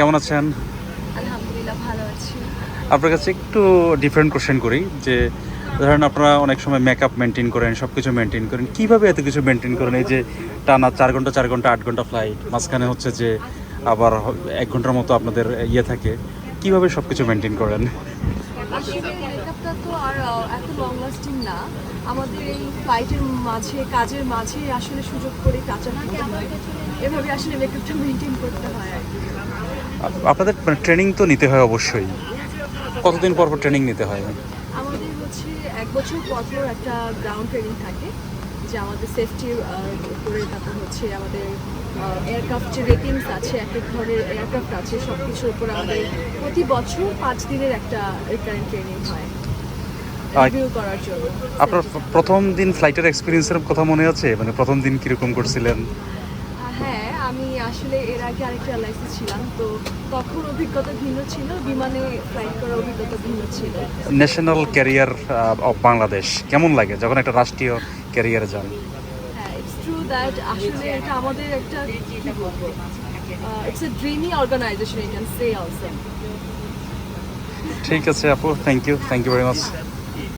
কেমন আছেন? আলহামদুলিল্লাহ ভালো আছি। আপনার কাছে একটু ডিফারেন্ট কোশ্চেন করি যে ধরেন আপনারা অনেক সময় মেকআপ মেনটেন করেন সব কিছু মেনটেন করেন কীভাবে এত কিছু মেনটেন করেন? এই যে টানা চার ঘণ্টা চার ঘণ্টা আট ঘণ্টা ফ্লাইট মাঝখানে হচ্ছে যে আবার এক ঘণ্টার মতো আপনাদের ইয়ে থাকে কীভাবে সব কিছু মেনটেন করেন? আসলে মেকআপটা তো আর এত লং লাস্টিং না। আমাদের এই ফ্লাইটের মাঝে কাজের মাঝে আসলে সুযোগ করে কাঁচা এভাবে আসলে মেকআপটা মেনটেন করতে হয় আর কি। আপনাদের ট্রেনিং তো নিতে হয় অবশ্যই। কতদিন পর পর ট্রেনিং নিতে হয়? আমাদের হচ্ছে এক বছর পর পর একটা গ্রাউন্ড ট্রেনিং থাকে যে আমাদের সেফটির উপরে তারপর হচ্ছে আমাদের এয়ারক্রাফট যে রেটিংস আছে এক এক ধরনের এয়ারক্রাফট আছে সব কিছুর উপর আমাদের প্রতি বছর পাঁচ দিনের একটা রিকারেন্ট ট্রেনিং হয়। আপনার প্রথম দিন ফ্লাইটের এক্সপিরিয়েন্সের কথা মনে আছে? মানে প্রথম দিন কীরকম করছিলেন? আমি আসলে এর আগে আরেকটা এলআইসি ছিলাম তো তখন অভিজ্ঞতা ভিন্ন ছিল বিমানে ফ্লাইট করার অভিজ্ঞতা ভিন্ন ছিল। ন্যাশনাল ক্যারিয়ার অফ বাংলাদেশ কেমন লাগে যখন একটা রাষ্ট্রীয় ক্যারিয়ারে যান? দ্যাট আসলে এটা আমাদের একটা it's a dreamy organisation you can say also ঠিক আছে আপু thank you thank you very much